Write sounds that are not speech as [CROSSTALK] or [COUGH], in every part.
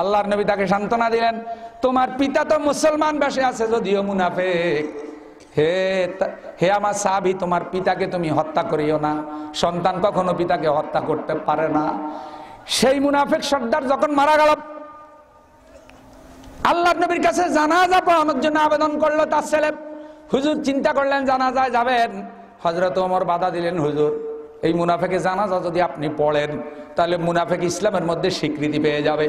আল্লাহর নবী তাকে সান্ত্বনা দিলেন, তোমার পিতা তো মুসলমান বেশে আছে, যদিও মুনাফেক। হে হে আমার সাহাবি, তোমার পিতাকে তুমি হত্যা করিও না। সন্তান কখনো পিতাকে হত্যা করতে পারে না। সেই মুনাফেক সর্দার যখন মারা গেল আল্লাহ নবীর কাছে জানাজা পড়ানোর জন্য আবেদন করল তার ছেলে। হুজুর চিন্তা করলেন, জানাজায় যাবেন? হজরত ওমর বাধা দিলেন, হুজুর, এই মুনাফেকে জানাজা যদি আপনি পড়েন, তাহলে মুনাফেক ইসলামের মধ্যে স্বীকৃতি পেয়ে যাবে।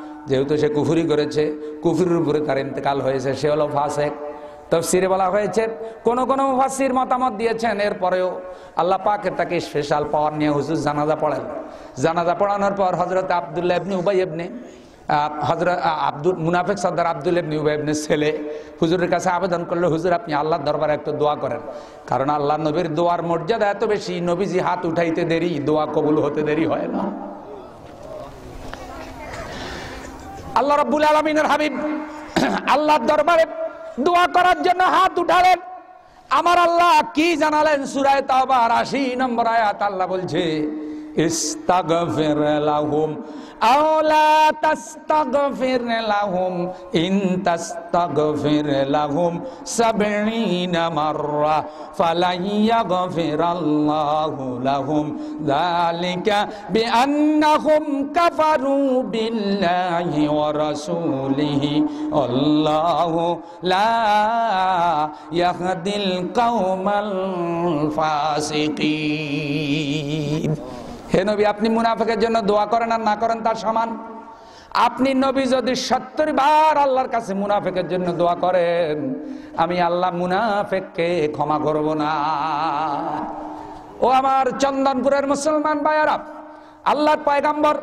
যেহেতু সে কুফুরি করেছে, কুফুরির উপরে তার ইন্তেকাল হয়েছে, সে হলো ফাসেক। তফসিরে বলা হয়েছে, কোন কোন মুফাসসির মতামত দিয়েছেন এরপরেও আল্লাহ পাকের তাকে স্পেশাল পাওয়ার নিয়ে হুজুর জানাজা পড়ান। জানাজা পড়ানোর পর হজরত আবদুল্লাহ ইবনে উবাই ইবনে হজরত আব্দুল, মুনাফেক সর্দার আব্দুল ইবনে উবাই ইবনে ছেলে হুজুরের কাছে আবেদন করলে, হুজুর, আপনি আল্লাহর দরবারে একটু দোয়া করেন। কারণ আল্লাহ নবীর দোয়ার মর্যাদা এত বেশি, নবীজি হাত উঠাইতে দেরি, দোয়া কবুল হতে দেরি হয় না। আল্লাহ রব্বুল আলমিনের হাবিব আল্লাহর দরবারে দোয়া করার জন্য হাত উঠালেন। আমার আল্লাহ কি জানালেন? সুরায় তাবার আশি নম্বর আয়াত আল্লাহ বলছে ইস্তাগফির লাহুম আও লা তাস্তাগফির লাহুম ইন তাস্তাগফির লাহুম সাবঈনা মাররা ফালাই ইয়াগফিরাল্লাহু লাহুম যালিকা বিআন্নাহুম কাফারু বিল্লাহি ওয়া রাসূলিহি আল্লাহু লা ইয়াহদিল কওমাল ফাসিকিন হে নবী, আপনি মুনাফেকের জন্য দোয়া করেন আর না করেন তার সমান? আপনি নবী যদি সত্তর বার আল্লাহর কাছে মুনাফেকের জন্য দোয়া করেন, আমি আল্লাহ মুনাফেককে ক্ষমা করব না। ও আমার চন্দনপুরের মুসলমান ভাইয়ারা, আল্লাহর পয়গাম্বর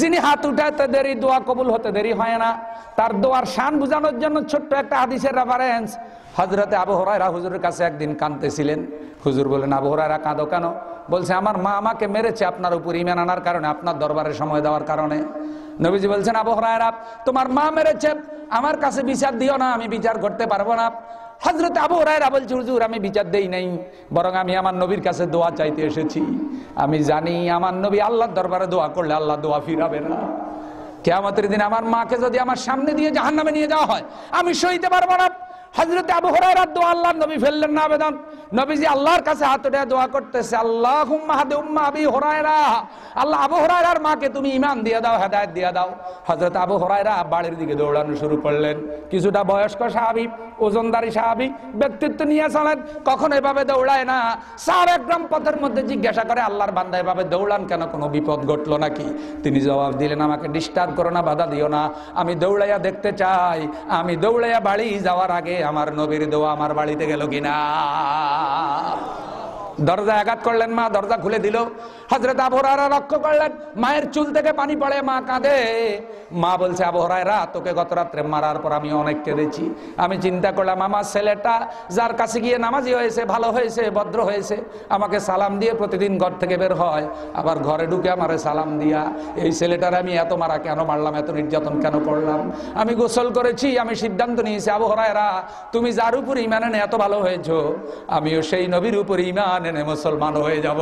যিনি হাত উঠাতে দেরি, দোয়া কবুল হতে দেরি হয় না। তার দোয়ার শান বুঝানোর জন্য ছোট্ট একটা হাদিসের রেফারেন্স হজরতে আবু হরাইরা হুজুরের কাছে একদিন কাঁদতেছিলেন। হুজুর বলেন আবু হরাইরা কাঁদো কেন? বলছে, আমার মা আমাকে মেরেছে আপনার উপর ইমান আনার কারণে, আপনার দরবারে সময় দেওয়ার কারণে। নবীজি বলছেন, আবু তোমার মা মেরেছে, আমার কাছে বিচার দিও না, আমি বিচার করতে পারব না। হজরত আবু রায় বলছে, হুজুর, আমি বিচার দেই নাই, বরং আমি আমার নবীর কাছে দোয়া চাইতে এসেছি। আমি জানি আমার নবী আল্লাহর দরবারে দোয়া করলে আল্লাহ দোয়া ফিরাবে না। কেয়ামতের দিন আমার মাকে যদি আমার সামনে দিয়ে জাহান নামে নিয়ে যাওয়া হয়, আমি সইতে পারব না। হজরত আবু হরাইরা দোয়া আল্লাহ নবী ফেললেন না আবেদন। নবীজি আল্লাহর কাছে হাত উঠে দোয়া করতেছে আল্লাহ উম্মা আবি হরাইরা আল্লাহ আবু হরাইরার মাকে তুমি ইমান দিয়ে দাও, হেদায়েত দিয়ে দাও। হজরত আবু হরাইরা বাড়ির দিকে দৌড়ানো শুরু করলেন। কিছুটা বয়স্ক সাহাবি, ওজনদারি সাহাবি, ব্যক্তিত্ব নিয়ে চলেন, কখন এভাবে দৌড়ায় না। সার গ্রাম পথের মধ্যে জিজ্ঞাসা করে, আল্লাহর বান্দা এভাবে দৌড়ান কেন? কোনো বিপদ ঘটলো নাকি? তিনি জবাব দিলেন, আমাকে ডিস্টার্ব করো না, বাধা দিও না। আমি দৌড়াইয়া দেখতে চাই। আমি দৌড়াইয়া বাড়ি যাওয়ার আগে আমার নবীর দোয়া আমার বাড়িতে গেল কিনা? 啊。দরজা আঘাত করলেন মা, দরজা খুলে দিল। হজরত আবহরারা লক্ষ্য করলেন, মায়ের চুল থেকে পানি পড়ে, মা কাঁদে। মা বলছে আবহরায়রা তোকে গত রাত্রে মারার পর আমি অনেক কেঁদেছি। আমি চিন্তা করলাম, আমার ছেলেটা যার কাছে গিয়ে নামাজি হয়েছে, ভালো হয়েছে, ভদ্র হয়েছে, আমাকে সালাম দিয়ে প্রতিদিন ঘর থেকে বের হয়। আবার ঘরে ঢুকে আমারে সালাম দিয়া, এই ছেলেটার আমি এত মারা কেন মারলাম, এত নির্যাতন কেন করলাম? আমি গোসল করেছি, আমি সিদ্ধান্ত নিয়েছি আবহরায়রা তুমি যার উপর ইমান এত ভালো হয়েছ, আমিও সেই নবীর উপর ইমান এনে মুসলমান হয়ে যাব।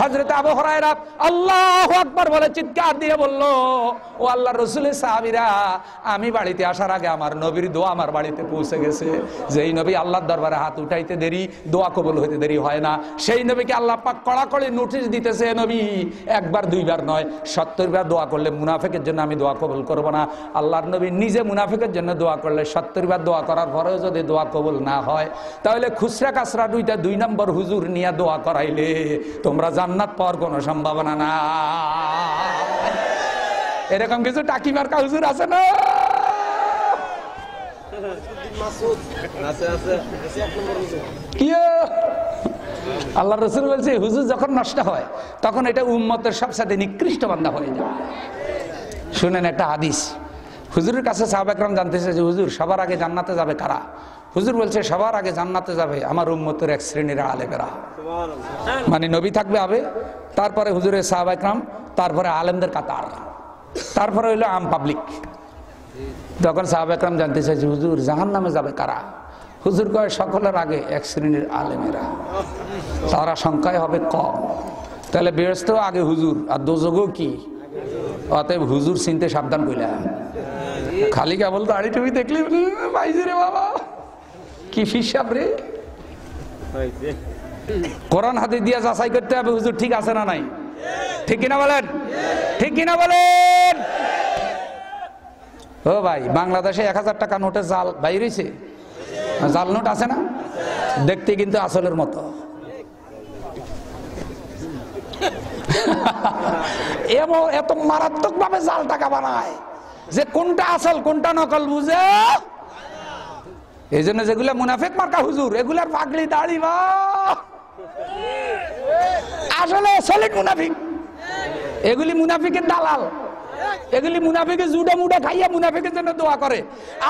হজরত আবু হরায়রা আল্লাহ আকবার বলে চিৎকার দিয়ে বলল, ও আল্লাহ রসুলের সাহাবিরা, আমি বাড়িতে আসার আগে আমার নবীর দোয়া আমার বাড়িতে পৌঁছে গেছে। যেই নবী আল্লাহর দরবারে হাত উঠাইতে দেরি, দোয়া কবুল হইতে দেরি হয় না। সেই নবীকে আল্লাহ পাক কড়াকড়ি নোটিশ দিতেছে, নবী, একবার, দুইবার নয় সত্তর বার দোয়া করলে মুনাফেকের জন্য আমি দোয়া কবল করব না। আল্লাহর নবী নিজে মুনাফেকের জন্য দোয়া করলে সত্তর বার দোয়া করার পরেও যদি দোয়া কবল না হয়, তাহলে খুচরা কাসরা দুইটা দুই নম্বর হুজুর নিয়ে দোয়া করাইলে তোমরা জান্নাত পাওয়ার কোনো সম্ভাবনা না এরকম কিছু টাকি মার্কা হুজুর আছে না? আল্লাহ রসুল বলছে, হুজুর যখন নষ্ট হয়, তখন এটা উম্মতের সবসাথে নিকৃষ্ট বান্ধা হয়ে যায়। শুনেন একটা হাদিস। হুজুরের কাছে সাহাব একরাম জানতেছে যে, হুজুর, সবার আগে জান্নাতে যাবে কারা? হুজুর বলছে, সবার আগে জান্নাতে যাবে আমার উম্মতের এক শ্রেণির আলেমেরা। মানে নবী থাকবে আবে, তারপরে হুজুরের সাহাব একরাম তারপরে আলেমদের কাতার। তারপরে হইল আম পাবলিক তখন সাহাব একরাম জানতে চাইছে, হুজুর জাহান নামে যাবে কারা? হুজুর কয়, সকলের আগে এক শ্রেণির আলেমেরা। তারা সংখ্যায় হবে কম। তাহলে বেরস্ত আগে হুজুর, আর দোজগও কি? অতএব হুজুর চিনতে সাবধান কইলা। খালি কেবল দাড়ি টুপি দেখলি পাইছে রে বাবা। কি হিসাব রে? কোরআন হাতে দিয়া যাচাই করতে হবে, হুজুর, ঠিক আছে না নাই? ঠিক কিনা বলেন? ঠিক কিনা বলেন? ও ভাই, বাংলাদেশে এক হাজার টাকা নোটে জাল বাইরেছে জাল নোট আছে না? দেখতে কিন্তু আসলের মতো। [LAUGHS] এত মারাত্মক ভাবে জাল টাকা বানায় যে কোনটা আসল, কোনটা নকল, বুঝে? এই জন্য যেগুলা মুনাফেক মার্কা হুজুর এগুলার পাগলি দাড়ি বা। আসলে সলিড মুনাফিক। এগুলি মুনাফিকের দালাল। এগুলি মুনাফিকে জুডে মুডে খাইয়া মুনাফিকের জন্য দোয়া করে।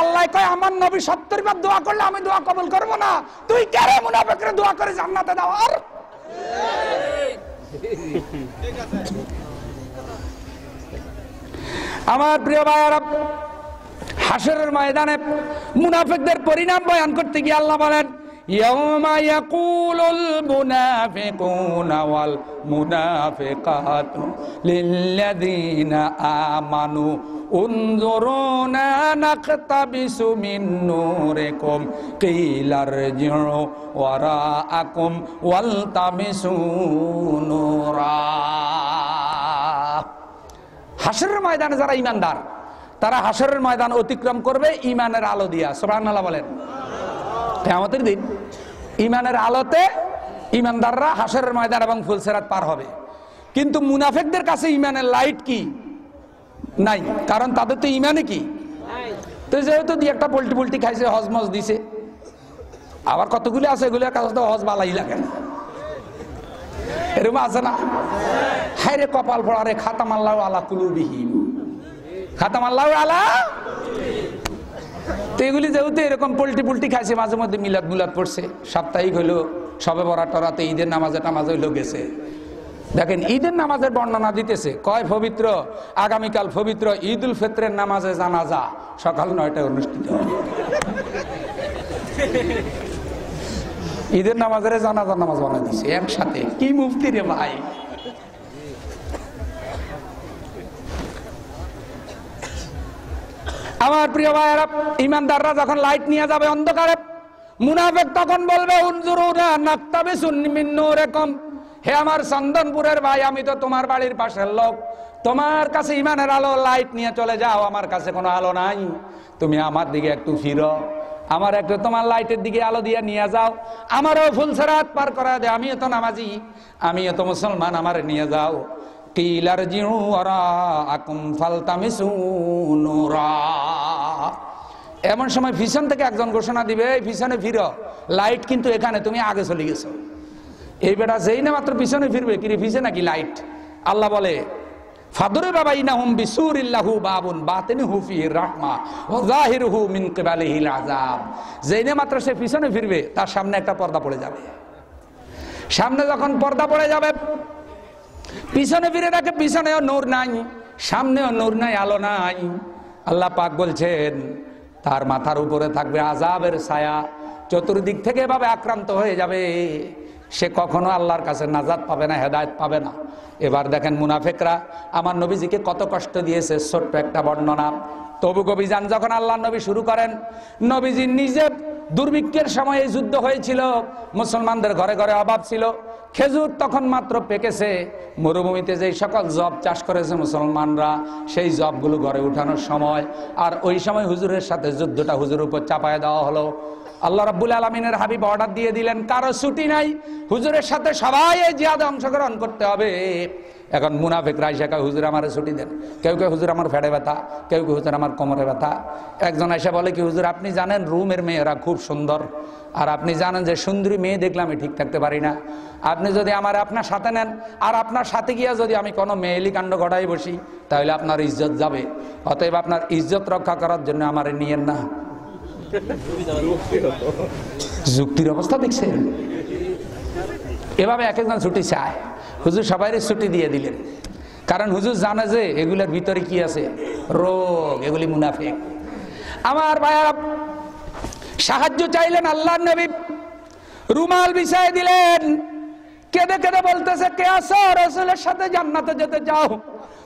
আল্লাহ কয় আমার নবী সত্তর বার দোয়া করলে আমি দোয়া কবল করব না। তুই কেরে মুনাফিকের দোয়া করে জান্নাতে দেওয়ার আমার প্রিয় ভাইয়ারা হাসরের ময়দানে মুনাফিকদের পরিণাম বয়ান করতে গিয়ে আল্লাহ বলেন يوم يقول المنافقون والمنافقات للذين آمنوا انظرونا نقتبس من نوركم قيل ارجعوا وراءكم والتمسوا نورا হাসরের ময়দানে যারা ইমানদার তারা হাসরের ময়দান অতিক্রম করবে ইমানের আলো দিয়া। সোবাহ বলেন। কেমতের দিন ইমানের আলোতে ইমানদাররা হাসরের ময়দান এবং ফুলসেরাত পার হবে। কিন্তু মুনাফেকদের কাছে ইমানের লাইট কি? নাই। কারণ তাদের তো ইমানে কি? তো যেহেতু দিয়ে একটা পোল্টি পোল্টি খাইছে, হজ মজ দিছে। আবার কতগুলি আছে, এগুলোর কাছে তো হজ বালাই লাগে না। এরকম আছে না? হায় রে কপাল পড়া রে খাতাম আল্লাহ আলা কুলুবিহীন খাতাম আল্লাহ আলা। তো এগুলি যেহেতু এরকম পোল্টি পুল্টি খাইছে, মাঝে মধ্যে মিলাদ মুলাদ পড়ছে। সাপ্তাহিক হইল, সবে বরা টরাতে ঈদের নামাজে টামাজ হইল গেছে। দেখেন, ঈদের নামাজের বর্ণনা দিতেছে, কয় পবিত্র? আগামীকাল পবিত্র ঈদ উল ফিত্রের নামাজে জানাজা, সকাল নয়টায় অনুষ্ঠিত ঈদের নামাজের জানাজা নামাজ বানাই দিছে, একসাথে। কি মুফতি রে ভাই? আমার প্রিয় ভাইয়েরা, ইমানদাররা যখন লাইট নিয়ে যাবে অন্ধকারে, মুনাফেক তখন বলবে হে আমার চন্দনপুরের ভাই, আমি তো তোমার বাড়ির পাশের লোক। তোমার কাছে ইমানের আলো লাইট নিয়ে চলে যাও, আমার কাছে কোনো আলো নাই। তুমি আমার দিকে একটু ফিরো। আমার একটু তোমার লাইটের দিকে আলো দিয়ে নিয়ে যাও। আমারও ফুলসেরাত পার করা দে, আমিও তো নামাজি। আমিও তো মুসলমান, আমার নিয়ে যাও। কিলার জিউ আকুম ফালতামিসু নুরা। এমন সময় ভীষণ থেকে একজন ঘোষণা দিবে, এই পিছনে ফিরো। লাইট কিন্তু এখানে, তুমি আগে চলে গেছো। এই বেটা যেই না মাত্র পিছনে ফিরবে কি ফিসে নাকি লাইট? আল্লাহ বলে, ফাদুরে বাবা ইনাহুম বিসুর ইল্লাহু বাবুন বাতিনি হুফি রাহমা ও জাহিরহু মিন কিবালিহিল আযাব। যেই মাত্র সে পিছনে ফিরবে, তার সামনে একটা পর্দা পড়ে যাবে। সামনে যখন পর্দা পড়ে যাবে, পিছনে ফিরে দেখে পিছনেও নূর নাই, সামনেও নূর নাই, আলো নাই। আল্লাহ পাক বলছেন তার মাথার উপরে থাকবে আজাবের ছায়া। চতুর্দিক থেকে এভাবে আক্রান্ত হয়ে যাবে। সে কখনো আল্লাহর কাছে নাজাদ পাবে না, হেদায়ত পাবে না। এবার দেখেন মুনাফেকরা, আমার নবীজিকে কত কষ্ট দিয়েছে, ছোট্ট একটা বর্ণনা। তবু অভিযান যখন আল্লাহ নবী শুরু করেন, নবীজি নিজে দুর্ভিক্ষের সময় এই যুদ্ধ হয়েছিল। মুসলমানদের ঘরে ঘরে অভাব ছিল। খেজুর তখন মাত্র পেকেছে। মরুভূমিতে যেই সকল জব চাষ করেছে মুসলমানরা, সেই জবগুলো ঘরে উঠানোর সময়। আর ওই সময় হুজুরের সাথে যুদ্ধটা হুজুরের উপর চাপায় দেওয়া হলো। আল্লাহ রাব্বুল আলমিনের হাবিব অর্ডার দিয়ে দিলেন, কারও ছুটি নাই। হুজুরের সাথে সবাই এই অংশগ্রহণ করতে হবে। এখন মুনাফিক রাইসা কেউ হুজুর আমার ছুটি দেন। কেউ কেউ হুজুর আমার ফেড়ে ব্যথা। কেউ কেউ হুজুর আমার কোমরে ব্যথা। একজন এসে বলে কি, হুজুর, আপনি জানেন রুমের মেয়েরা খুব সুন্দর। আর আপনি জানেন যে সুন্দরী মেয়ে দেখলে আমি ঠিক থাকতে পারি না। আপনি যদি আমার আপনার সাথে নেন, আর আপনার সাথে গিয়া যদি আমি কোনো মেয়েলি কাণ্ড ঘটাই বসি, তাহলে আপনার ইজ্জত যাবে। অতএব আপনার ইজ্জত রক্ষা করার জন্য আমার নিয়েন না। যুক্তির অবস্থা দেখছেন? এভাবে এক একজন ছুটি চায়। হুজুর সবাইরে ছুটি দিয়ে দিলেন। কারণ হুজুর জানে যে এগুলোর ভিতরে কি আছে? রোগ, এগুলি মুনাফিক। আমার ভাইয়ারা, সাহায্য চাইলেন আল্লাহ নবী। রুমাল বিছাই দিলেন। কেঁদে কেঁদে বলতেছে, কে আসো রসুলের সাথে জান্নাতে যেতে চাও?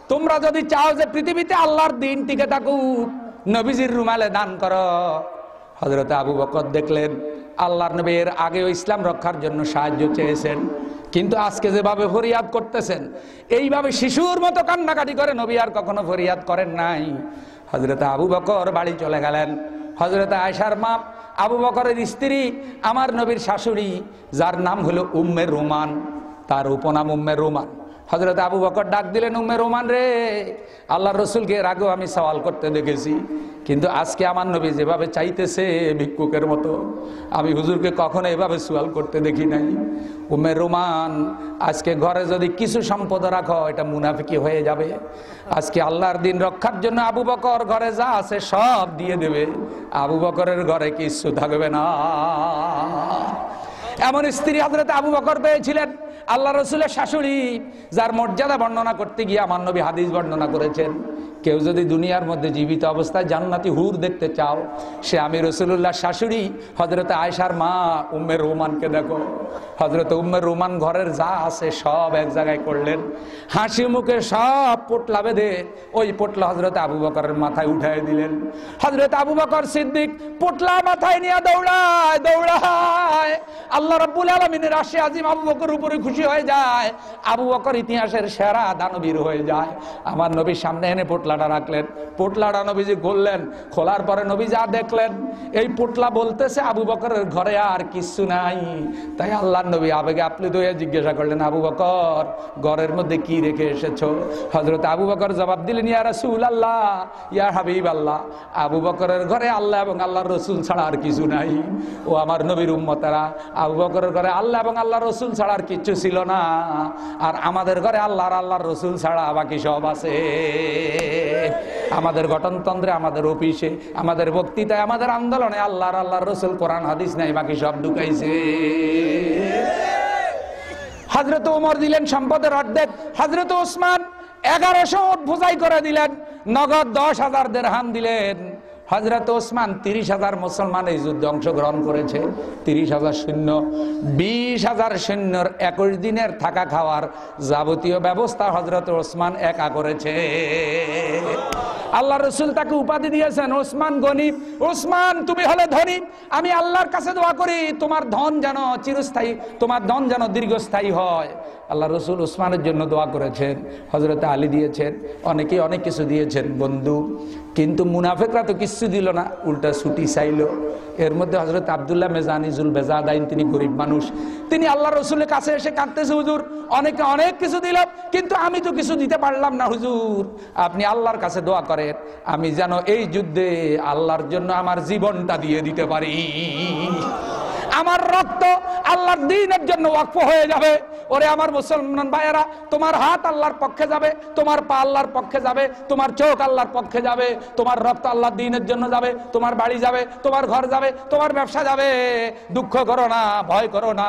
তোমরা যদি চাও যে পৃথিবীতে আল্লাহর দিন টিকে থাকুক, নবীজির রুমালে দান করো। হজরত আবু বকর দেখলেন, আল্লাহর নবীর আগেও ইসলাম রক্ষার জন্য সাহায্য চেয়েছেন। কিন্তু আজকে যেভাবে ফরিয়াদ করতেছেন, এইভাবে শিশুর মতো কান্নাকাটি করে নবী আর কখনো ফরিয়াদ করেন নাই। হজরত আবু বকর বাড়ি চলে গেলেন। হজরত আয়সার মা, আবু বকরের স্ত্রী, আমার নবীর শাশুড়ি, যার নাম হলো উম্মের রুমান, তার উপনাম উম্মের রোমান। হজরত আবু বকর ডাক দিলেন, উম্মে রোমান রে আল্লাহ রসুলকে আগেও আমি সওয়াল করতে দেখেছি। কিন্তু আজকে আমার নবী যেভাবে চাইতেছে ভিক্ষুকের মতো, আমি হুজুরকে কখনো এভাবে সোয়াল করতে দেখি নাই। উম্মে রোমান, আজকে ঘরে যদি কিছু সম্পদ রাখো, এটা মুনাফিকি হয়ে যাবে। আজকে আল্লাহর দিন রক্ষার জন্য আবু বকর ঘরে যা আছে সব দিয়ে দেবে। আবু বকরের ঘরে কিছু থাকবে না। এমন স্ত্রী হজরত আবু বকর পেয়েছিলেন। আল্লাহ রসুলের শাশুড়ি যার মর্যাদা বর্ণনা করতে গিয়ে আমার নবী হাদিস বর্ণনা করেছেন। কেউ যদি দুনিয়ার মধ্যে জীবিত অবস্থায় জান্নাতি হুর দেখতে চাও, সে আমি রসুল্লাহ শাশুড়ি হজরত আয়সার মা উম্মের রোমানকে দেখো। হজরত উম্মের রোমান ঘরের যা আছে সব এক জায়গায় করলেন। হাসি মুখে সব পোটলা বেঁধে ওই পোটলা হজরত আবু বকরের মাথায় উঠাই দিলেন। হজরত আবু বকর সিদ্দিক পোটলা মাথায় নিয়ে দৌড়ায় দৌড়ায়। আল্লাহ রাব্বুল আলমিনের আসে আজিম আবু বকর উপরে খুশি হয়ে যায়। আবু বকর ইতিহাসের সেরা দানবীর হয়ে যায়। আমার নবীর সামনে এনে পোটলাটা রাখলেন। পোটলাটা নবীজি খুললেন খোলার পরে নবী যা দেখলেন, এই পোটলা বলতেছে আবু বকরের ঘরে আর কিছু নাই। তাই আল্লাহ নবী আবেগে আপ্লুত হয়ে জিজ্ঞাসা করলেন, আবু বকর, ঘরের মধ্যে কি রেখে এসেছ? হজরত আবু বকর জবাব দিলেন, ইয়া রাসূল আল্লাহ ইয়া হাবিব আল্লাহ আবু বকরের ঘরে আল্লাহ এবং আল্লাহর রসুল ছাড়া আর কিছু নাই। ও আমার নবীর উম্মতারা, আবু বকরের ঘরে আল্লাহ এবং আল্লাহর রসুল ছাড়া আর কিচ্ছু ছিল না। আর আমাদের ঘরে আল্লাহর আল্লাহর রসুল ছাড়া বাকি সব আছে। আমাদের গঠনতন্ত্রে, আমাদের অফিসে, আমাদের বক্তৃতায়, আমাদের আন্দোলনে আল্লাহর আল্লাহর রসুল, কোরআন, হাদিস নাই, বাকি সব ঢুকাইছে। হজরত ওমর দিলেন সম্পদের অর্ধেক হজরত ওসমান এগারোশো ভোজাই করে দিলেন, নগদ দশ হাজার দেড় দিলেন। হজরত ওসমান তিরিশ হাজার মুসলমান এই যুদ্ধে অংশগ্রহণ করেছে। তিরিশ হাজার সৈন্য, বিশ হাজার সৈন্যর একুশ দিনের থাকা খাওয়ার যাবতীয় ব্যবস্থা হজরত ওসমান একা করেছে। আল্লাহ রসুল তাকে উপাধি দিয়েছেন, ওসমান গনিব ওসমান তুমি হলে ধনী। আমি আল্লাহর কাছে দোয়া করি, তোমার ধন যেন চিরস্থায়ী, তোমার ধন যেন দীর্ঘস্থায়ী হয়। আল্লাহ রসুল ওসমানের জন্য দোয়া করেছেন হজরত আলী দিয়েছেন অনেকে অনেক কিছু দিয়েছেন। বন্ধু কিন্তু মুনাফেকরা তো কিচ্ছু দিল না, উল্টা ছুটি চাইল। এর মধ্যে হজরত আবদুল্লাহ মেজানিজুল বেজাদাইন তিনি গরিব মানুষ। তিনি আল্লাহ রসুলের কাছে এসে কাঁদতেছে, হুজুর, অনেকে অনেক কিছু দিল, কিন্তু আমি তো কিছু দিতে পারলাম না, হুজুর। আপনি আল্লাহর কাছে দোয়া করেন, আমি যেন এই যুদ্ধে আল্লাহর জন্য আমার জীবনটা দিয়ে দিতে পারি। আমার রক্ত আল্লাহর দিনের জন্য ওয়াকফ হয়ে যাবে। ওরে আমার মুসলমান ভাইয়েরা, তোমার হাত আল্লাহর পক্ষে যাবে, তোমার পা আল্লাহর পক্ষে যাবে, তোমার চোখ আল্লাহর পক্ষে যাবে, তোমার রক্ত আল্লাহর দিনের জন্য যাবে, তোমার বাড়ি যাবে, তোমার ঘর যাবে, তোমার ব্যবসা যাবে। দুঃখ করো না, ভয় করো না,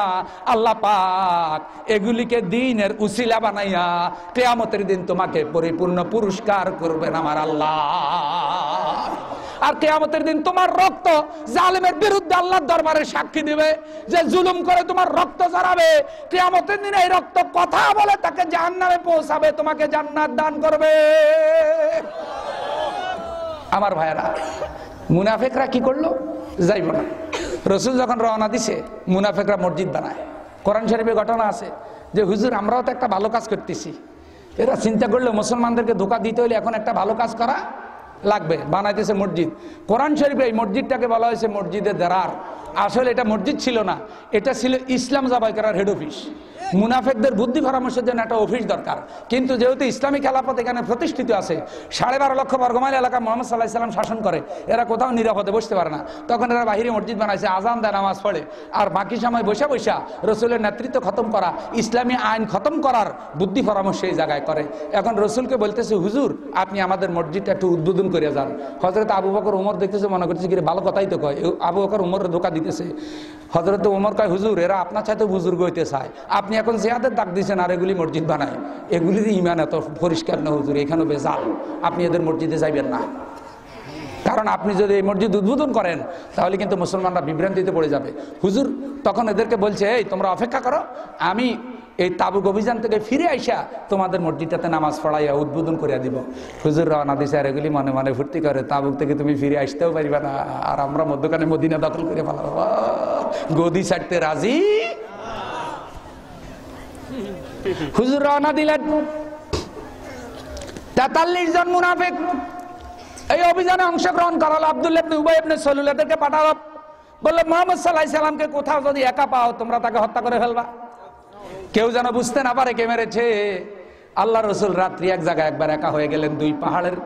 আল্লাহ পাক এগুলিকে দিনের উসিলা বানাইয়া কেয়ামতের দিন তোমাকে পরিপূর্ণ পুরস্কার করবেন আমার আল্লাহ। আর কেয়ামতের দিন তোমার রক্ত জালেমের বিরুদ্ধে আল্লাহর দরবারে সাক্ষী দিবে। যে জুলুম করে তোমার রক্ত জড়াবে কেয়ামতের দিন এই রক্ত কথা বলে তাকে জাহান্নামে পৌঁছাবে, তোমাকে জান্নাত দান করবে। আমার ভাইয়েরা, মুনাফেকরা কি করল? যাইব না। রসুল যখন রওনা দিছে, মুনাফেকরা মসজিদ বানায়। কোরআন শরীফে ঘটনা আছে যে, হুজুর, আমরাও তো একটা ভালো কাজ করতেছি। এরা চিন্তা করল, মুসলমানদেরকে ধোকা দিতে হলে এখন একটা ভালো কাজ করা লাগবে, বানাইতেছে মসজিদ। কোরআন শরীফে এই মসজিদটাকে বলা হয়েছে মসজিদে দেরার। আসলে এটা মসজিদ ছিল না, এটা ছিল ইসলাম জাবাই করার হেড অফিস মুনাফেকদের বুদ্ধি পরামর্শের জন্য একটা অফিস দরকার। কিন্তু যেহেতু ইসলামী খেলাপথ এখানে প্রতিষ্ঠিত আছে, সাড়ে বারো লক্ষ বর্গমাইল এলাকা মোহাম্মদ সাল্লাহ সাল্লাম শাসন করে, এরা কোথাও নিরাপদে বসতে পারে না। তখন এরা বাহিরে মসজিদ বানাইছে, আজান দেয়, নামাজ পড়ে। আর বাকি সময় বসে বসা রসুলের নেতৃত্ব খতম করা, ইসলামী আইন খতম করার বুদ্ধি পরামর্শ এই জায়গায় করে। এখন রসুলকে বলতেছে, হুজুর, আপনি আমাদের মসজিদটা একটু উদ্বোধন করে যান। হজরত আবু বকর উমর দেখতেছে, মনে করতেছে কি ভালো কথাই তো কয়। আবু বকর উমর ধোকা দিতেছে। হজরত উমর কয়, হুজুর, এরা আপনার সাথে বুজুর্গ হইতে চায়। আপনি এখন জেহাদের ডাক দিয়েছেন আর এগুলি মসজিদ বানায়। এগুলির ইমান এত পরিষ্কার না হুজুর এখানে বেজাল। আপনি এদের মসজিদে যাইবেন না। কারণ আপনি যদি এই মসজিদ উদ্বোধন করেন, তাহলে কিন্তু মুসলমানরা বিভ্রান্তিতে পড়ে যাবে। হুজুর, তখন এদেরকে বলছে, এই, তোমরা অপেক্ষা করো। আমি এই তাবুক অভিযান থেকে ফিরে আইসা তোমাদের মসজিদটাতে নামাজ পড়াইয়া উদ্বোধন করে দিব। হুজুর, রওনা দিছে আর এগুলি মনে মনে ফুর্তি করে, তাবুক থেকে তুমি ফিরে আসতেও পারিবে না। আর আমরা মধ্যখানে মদিনা দখল করে ফেলাবো। গদি ছাড়তে রাজি? হুজুর, রওনা দিলেন। তেতাল্লিশ জন মুনাফিক এই অভিযানে অংশগ্রহণ করালো আব্দুল্লাহ উবাই ইবনে সলুল। এদেরকে পাঠালো বলল, মোহাম্মদ সাল্লাহ সাল্লামকে কোথাও যদি একা পাও, তোমরা তাকে হত্যা করে ফেলবা। কেউ যেন বুঝতে না পারে কে মেরেছে। আল্লাহ রসুল রাত্রি এক জায়গায় একবার একা হয়ে গেলেন দুই পাহাড়ের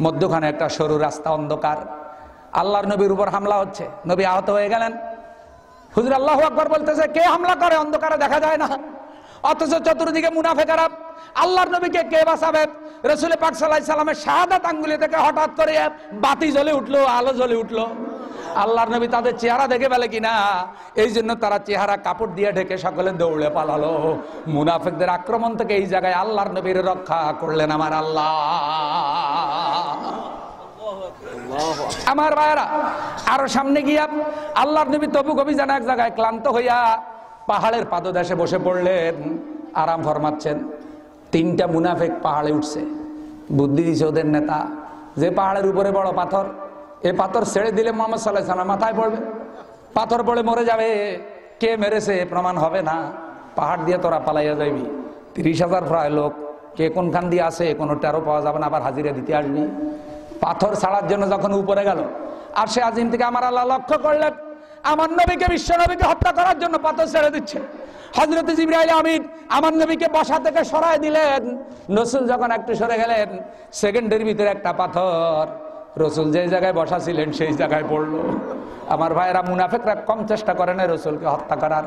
মধ্যখানে একটা সরু রাস্তা অন্ধকার। আল্লাহর নবীর উপর হামলা হচ্ছে। নবী আহত হয়ে গেলেন। হুজুর আল্লাহ আকবর বলতেছে, কে হামলা করে? অন্ধকারে দেখা যায় না। অথচ চতুর্দিকে মুনাফে খারাপ। আল্লাহর নবীকে কে বাঁচাবে? রসুল পাক সাল্লাহ সাল্লামের শাহাদাত আঙ্গুলি থেকে হঠাৎ করে বাতি জ্বলে উঠল, আলো জ্বলে উঠল। আল্লাহর নবী তাদের চেহারা দেখে ফেলে কিনা? এই জন্য তারা চেহারা কাপড় দিয়ে ঢেকে সকলে দৌড়ে পালালো। মুনাফেকদের আক্রমণ থেকে এই জায়গায় আল্লাহর নবীর রক্ষা করলেন আমার আল্লাহ। আমার ভাইরা আরও সামনে গিয়া আল্লাহর নবী তবুক অভিযানে এক জায়গায় ক্লান্ত হইয়া পাহাড়ের পাদদেশে বসে পড়লেন। আরাম ফরমাচ্ছেন। তিনটা মুনাফেক পাহাড়ে উঠছে। বুদ্ধি দিছে ওদের নেতা। যে পাহাড়ের উপরে বড় পাথর এ পাথর ছেড়ে দিলে মোহাম্মদ সাল্লাহ সাল্লাম মাথায় পড়বে। পাথর পড়ে মরে যাবে, কে মেরেছে প্রমাণ হবে না। পাহাড় দিয়ে তোরা পালাইয়া যাইবি। তিরিশ হাজার প্রায় লোক, কে কোনখান দিয়ে আসে কোনো টেরো পাওয়া যাবে না, আবার হাজিরা দিতে আসবি। পাথর ছাড়ার জন্য যখন উপরে গেল, আর সে আজিম থেকে আমার আল্লাহ লক্ষ্য করলেন। আমার নবীকে, বিশ্ব নবীকে হত্যা করার জন্য পাথর ছেড়ে দিচ্ছে। হজরত জিবরাইল আমিন আমার নবীকে বসা থেকে সরায় দিলেন। রসুল যখন একটু সরে গেলেন সেকেন্ডের ভিতরে একটা পাথর। রসুল যে জায়গায় বসা ছিলেন, সেই জায়গায় পড়ল। আমার ভাইয়েরা মুনাফেকরা কম চেষ্টা করে না রসুলকে হত্যা করার।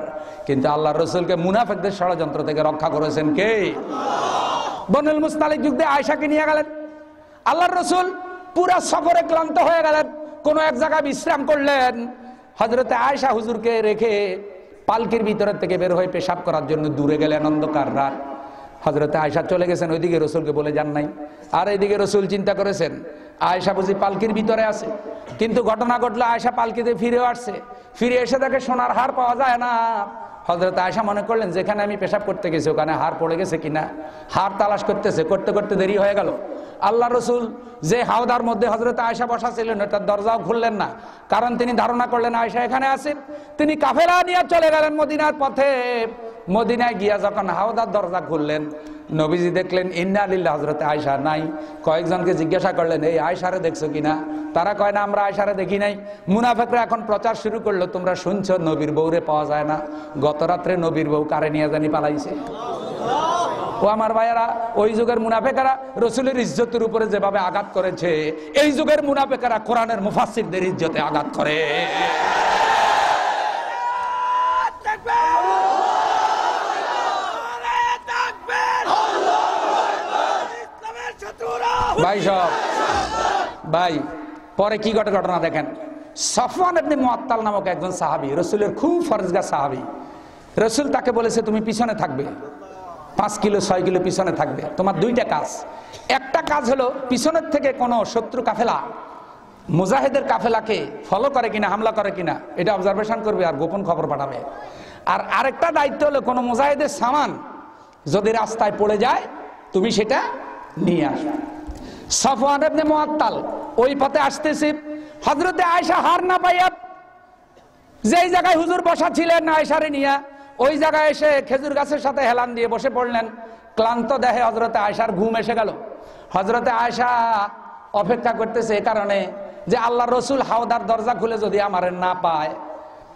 কিন্তু আল্লাহ রসুলকে মুনাফেকদের ষড়যন্ত্র থেকে রক্ষা করেছেন কে? বনুল মুস্তালিক যুগ আয়সাকে নিয়ে গেলেন। আল্লাহর রসুল পুরা সফরে ক্লান্ত হয়ে গেলেন। কোন এক জায়গায় বিশ্রাম করলেন। হজরতে আয়সা হুজুরকে রেখে পালকির ভিতর থেকে বের হয়ে পেশাব করার জন্য দূরে গেলেন অন্ধকার রাত। হজরতে আয়সা চলে গেছেন, ওইদিকে রসুলকে বলে যান নাই। আর এইদিকে রসুল চিন্তা করেছেন আয়সা বুঝি পালকির ভিতরে আছে। কিন্তু ঘটনা ঘটলো আয়সা পালকিতে ফিরে আসছে। ফিরে এসে দেখে সোনার হার পাওয়া যায় না। হজরত আয়সা মনে করলেন, যেখানে আমি পেশাব করতে গেছি, ওখানে হার পড়ে গেছে কিনা? হার তালাশ করতেছে, করতে করতে দেরি হয়ে গেল। আল্লাহ রসুল যে হাওদার মধ্যে হজরত আয়সা বসা ছিলেন ওটার দরজাও খুললেন না। কারণ তিনি ধারণা করলেন আয়সা এখানে আছেন তিনি কাফেলা নিয়ে চলে গেলেন মদিনার পথে। মদিনায় গিয়া যখন হাওদার দরজা খুললেন, নবীজি দেখলেন, ইন্না আলিল্লা হজরতে আয়সা নাই। কয়েকজনকে জিজ্ঞাসা করলেন, এই আয়সারে দেখছ কিনা? তারা কয়, না, আমরা আয়সারে দেখি নাই। মুনাফেকরা এখন প্রচার শুরু করল, তোমরা শুনছো, নবীর বউরে পাওয়া যায় না। গত রাত্রে নবীর বউ কারে নিয়ে জানি পালাইছে? ও আমার ভাইয়ারা, ওই যুগের মুনাফেকারা রসুলের ইজ্জতের উপরে যেভাবে আঘাত করেছে, এই যুগের মুনাফেকারা কোরআনের মুফাসিরদের ইজ্জতে আঘাত করে। ভাই সব, ভাই, পরে কি ঘটে ঘটনা দেখেন? সফওয়ান নামক একজন সাহাবি, রসুলের খুব ফরজগা সাহাবি। রসুল তাকে বলেছে, তুমি পিছনে থাকবে। পাঁচ কিলো, ছয় কিলো পিছনে থাকবে। তোমার দুইটা কাজ। একটা কাজ হলো, পিছনের থেকে কোনো শত্রু কাফেলা, মুজাহিদের কাফেলাকে ফলো করে কিনা, হামলা করে কিনা, এটা অবজারভেশন করবে আর গোপন খবর পাঠাবে। আর আরেকটা দায়িত্ব হলো, কোনো মুজাহিদের সামান যদি রাস্তায় পড়ে যায়, তুমি সেটা নিয়ে আসবে। সফওয়ান ইবনে মুআত্তাল ওই পথে আসতেছে। হযরতে আয়েশা হার না পাইয়া যেই জায়গায় হুজুর বসা ছিলেন আয়েশারে নিয়া, ওই জায়গায় এসে খেজুর গাছের সাথে হেলান দিয়ে বসে পড়লেন। ক্লান্ত দেহে হজরতে আয়সার ঘুম এসে গেল। হজরতে আয়সা অপেক্ষা করতেছে এ কারণে যে আল্লাহ রসুল হাওদার দরজা খুলে যদি আমারে না পায়,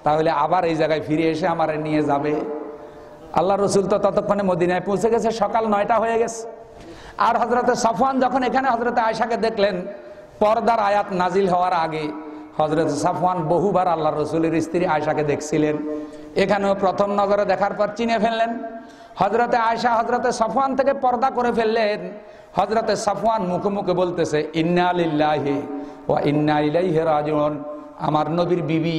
তাহলে আবার এই জায়গায় ফিরে এসে আমারে নিয়ে যাবে। আল্লাহ রসুল তো ততক্ষণে মদিনায় পৌঁছে গেছে, সকাল নয়টা হয়ে গেছে। আর হজরতে সফওয়ান যখন এখানে হজরতে আয়সাকে দেখলেন, পর্দার আয়াত নাজিল হওয়ার আগে হজরত সাফওয়ান বহুবার আল্লাহ রসুলের স্ত্রী আয়সাকে দেখছিলেন। এখানেও প্রথম নজরে দেখার পর চিনে ফেললেন। হজরতে আয়সা হজরতে সফওয়ান থেকে পর্দা করে ফেললেন। হজরতে সফওয়ান মুখে মুখে বলতেছে, ইন্না আলিল্লাহি ও ইন্না ইলাইহি রাজিউন। আমার নবীর বিবি,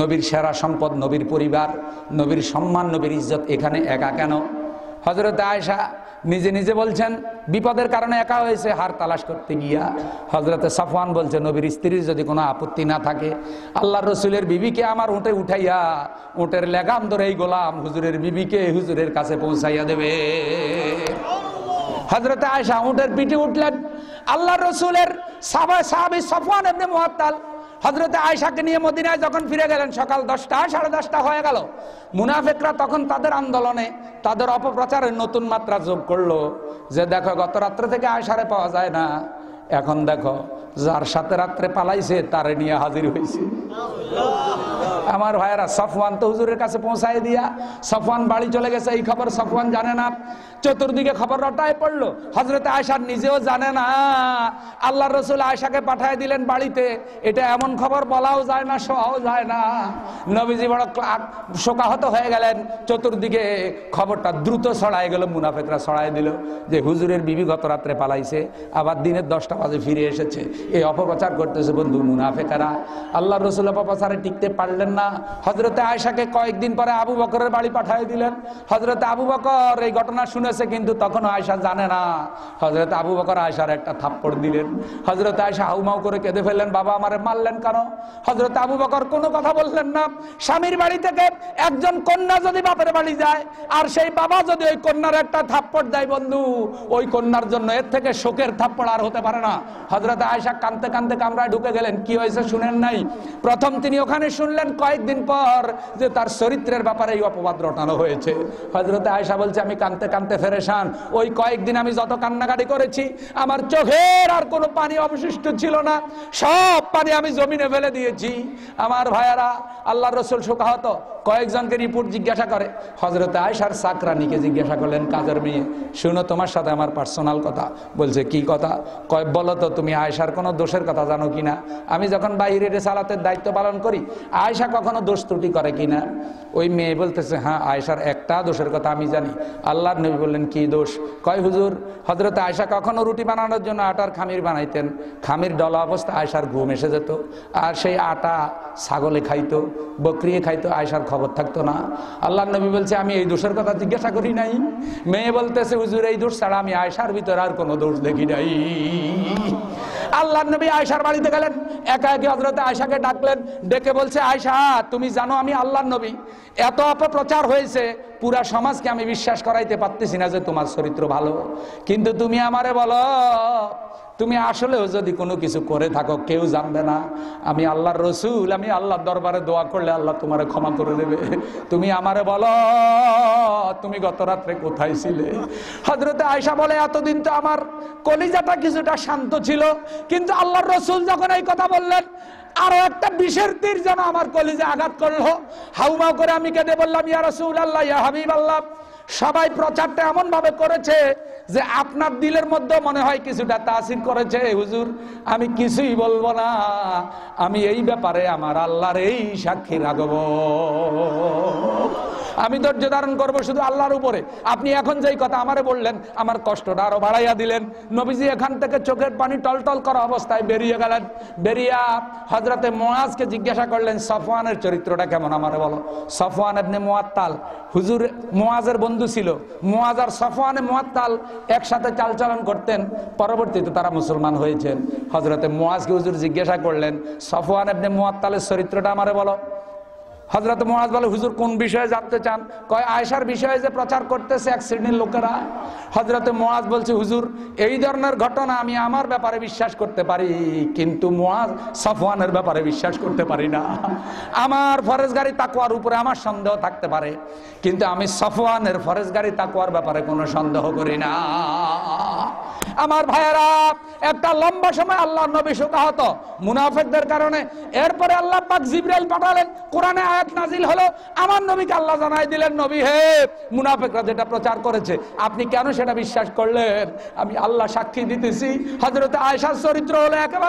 নবীর সেরা সম্পদ, নবীর পরিবার, নবীর সম্মান, নবীর ইজ্জত এখানে একা কেন? হজরত আয়সা নিজে নিজে বলছেন, বিপদের কারণে একা হয়েছে, হার তালাশ করতে গিয়া হজরতে সাফওয়ান বলছে, নবীর স্ত্রীর যদি কোনো আপত্তি না থাকে আল্লাহ রসুলের বিবিকে আমার উঠে উঠাইয়া, উটের লেগাম ধরে এই গোলাম হুজুরের বিবিকে হুজুরের কাছে পৌঁছাইয়া দেবে। হজরতে আয়সা উটের পিঠে উঠলেন আল্লাহ রসুলের সাবা সাহাবি সফওয়ান এমনি মুহাত্তাল হজরতে আয়সাকে নিয়ে মদিনায় যখন ফিরে গেলেন, সকাল দশটা, সাড়ে দশটা হয়ে গেল। মুনাফেকরা তখন তাদের আন্দোলনে, তাদের অপপ্রচারে নতুন মাত্রা যোগ করল যে, দেখো, গত রাত্রে থেকে আয়সারে পাওয়া যায় না। এখন দেখো যার সাথে রাত্রে পালাইছে, তারে নিয়ে হাজির হয়েছে আমার ভাইয়েরা, সফওয়ান তো হুজুরের কাছে পৌঁছায় দিয়া, সফওয়ান বাড়ি চলে গেছে, এই খবর সফওয়ান জানে না। চতুর্দিকে খবর রটায় পড়ল হজরত আয়সার নিজেও জানে না। আল্লাহ রসুল আয়সাকে পাঠায় দিলেন বাড়িতে। এটা এমন খবর বলাও যায় না, শোয়াও যায় না। নবীজি বড় শোকাহত হয়ে গেলেন। চতুর্দিকে খবরটা দ্রুত ছড়ায় গেল, মুনাফেকরা ছড়ায় দিল যে, হুজুরের বিবি গত রাত্রে পালাইছে, আবার দিনের দশটা বাজে ফিরে এসেছে। এই অপপ্রচার করতেছে বন্ধু মুনাফেকারা। আল্লাহ রসুল অপপ্রচারে টিকতে পারলেন না। হজরতে আয়সাকে কয়েকদিন পরে আবু বকরের বাড়ি পাঠিয়ে দিলেন। হজরতে আবু বকর এই ঘটনা শুনেছে কিন্তু তখন আয়সা জানে না। হজরত আবু বকর আয়সার একটা থাপ্পড় দিলেন। হজরত আয়সা হাউমাউ করে কেঁদে ফেললেন, বাবা, আমারে মারলেন কেন? হজরত আবু বকর কোনো কথা বললেন না। স্বামীর বাড়ি থেকে একজন কন্যা যদি বাপের বাড়ি যায়, আর সেই বাবা যদি ওই কন্যার একটা থাপ্পড় দেয় বন্ধু, ওই কন্যার জন্য এর থেকে শোকের থাপ্পড় আর হতে পারে না। হজরত আয়সা কানতে কানতে কামরায় ঢুকে গেলেন। কি হয়েছে শুনেন নাই? প্রথম তিনি ওখানে শুনলেন কয়েকদিন পর যে তার চরিত্রের ব্যাপারে এই অপবাদ রটানো হয়েছে। হজরতে আয়সা বলছে, আমি কানতে কানতে ফেরেশান। ওই কয়েকদিন আমি যত কান্নাকাটি করেছি, আমার চোখের আর কোনো পানি অবশিষ্ট ছিল না। সব পানি আমি জমিনে ফেলে দিয়েছি। আমার ভাইয়ারা আল্লাহ রসুল শোকাহত। কয়েকজনকে রিপোর্ট জিজ্ঞাসা করে। হজরত আয়সার সাকরানিকে জিজ্ঞাসা করলেন, কাজের মেয়ে, শুনো, তোমার সাথে আমার পার্সোনাল কথা। বলছে, কি কথা? কয়, বলো তো, তুমি আয়সার কোনো দোষের কথা জানো কিনা? আমি যখন বাইরে সালাতের দায়িত্ব পালন করি আয়সা কখনো দোষ ত্রুটি করে কিনা? ওই মেয়ে বলতেছে হ্যাঁ আয়সার একটা দোষের কথা আমি জানি। আল্লাহর নবী বললেন, কি দোষ? কয়, হুজুর হজরত আয়সা কখনো রুটি বানানোর জন্য আটার খামির বানাইতেন। খামির ডলা অবস্থা আয়সার ঘুম এসে যেত, আর সেই আটা ছাগলে খাইতো, বকরিয়ে খাইতো আয়সার খবর থাকতো না। আল্লাহ নবী বলছে, আমি এই দোষের কথা জিজ্ঞাসা করি নাই। মেয়ে বলতেছে, হুজুর, এই দোষ ছাড়া আমি আয়সার ভিতরে আর কোনো দোষ দেখি নাই। আল্লাহ নবী আয়সার বাড়িতে গেলেন। একা একে হজরতে আয়সাকে ডাকলেন, ডেকে বলছে আয়সা তুমি জানো আমি আল্লাহর নবী। এত অপপ্রচার হয়েছে, পুরা সমাজকে আমি বিশ্বাস করাইতে পারতেছি না যে তোমার চরিত্র ভালো। কিন্তু তুমি আমারে বলো তুমি আসলেও যদি কোনো কিছু করে থাকো, কেউ জানবে না। আমি আল্লাহর রসুল, আমি আল্লাহর দরবারে দোয়া করলে আল্লাহ তোমার ক্ষমা করে দেবে। তুমি আমারে বলো, তুমি গত রাত্রে কোথায় ছিলে? হজরতে আয়সা বলে, এতদিন তো আমার কলিজাটা কিছুটা শান্ত ছিল, কিন্তু আল্লাহর রসুল যখন এই কথা বললেন, আরও একটা বিষের তীর যেন আমার কলিজে আঘাত করল। হাউমাউ করে আমি কেঁদে বললাম, ইয়া রসুল আল্লাহ ইয়া হাবিব আল্লাহ সবাই প্রচারটা এমন ভাবে করেছে যে আপনার দিলের মধ্যে মনে হয় কিছুটা তাসির করেছে হুজুর, আমি কিছুই বলব না। আমি এই ব্যাপারে আমার আল্লাহর এই সাক্ষী রাখব আমি ধৈর্য ধারণ করব শুধু আল্লাহর উপরে। আপনি এখন যেই কথা আমারে বললেন, আমার কষ্টটা আরও বাড়াইয়া দিলেন। নবীজি এখান থেকে চোখের পানি টলটল করা অবস্থায় বেরিয়ে গেলেন। বেরিয়া হজরতে মোয়াজকে জিজ্ঞাসা করলেন, সফওয়ানের চরিত্রটা কেমন আমারে বলো? সফওয়ান এমনি মোয়াত্তাল হুজুর মোয়াজের বন্ধু ছিল। মোয়াজার সফওয়ানে মোয়াত্তাল একসাথে চালচলন করতেন। পরবর্তীতে তারা মুসলমান হয়েছেন। হজরতে মোয়াজকে হুজুর জিজ্ঞাসা করলেন, সফওয়ান আপনি মোয়াত্তালের চরিত্রটা আমারে বলো। হজরত মহাজ বলে, হুজুর, কোন বিষয়ে জানতে চান? কয় আয়সার বিষয়ে যে প্রচার করতেছে এক শ্রেণির লোকেরা। হজরতে মোয়াজ বলছে, হুজুর, এই ধরনের ঘটনা আমি আমার ব্যাপারে বিশ্বাস করতে পারি, কিন্তু মোয়াজ সফওয়ানের ব্যাপারে বিশ্বাস করতে পারি না। আমার ফরেজগারি তাকুয়ার উপরে আমার সন্দেহ থাকতে পারে, কিন্তু আমি সফওয়ানের ফরেজগারি তাকুয়ার ব্যাপারে কোনো সন্দেহ করি না। আমার ভাইয়েরা, একটা লম্বা সময় আল্লাহ নবী শোকাহত। মুনাফেকদের কারণে এরপরে আল্লাহ পাক জিব্রাইল পাঠালেন, কোরআনে আয়াত নাজিল হলো, আমার নবীকে আল্লাহ জানাই দিলেন, নবী হে, মুনাফেকরা যেটা প্রচার করেছে, আপনি কেন সেটা বিশ্বাস করলেন? আমি আল্লাহ সাক্ষী দিতেছি। হজরত আয়সার চরিত্র হলো একেবারে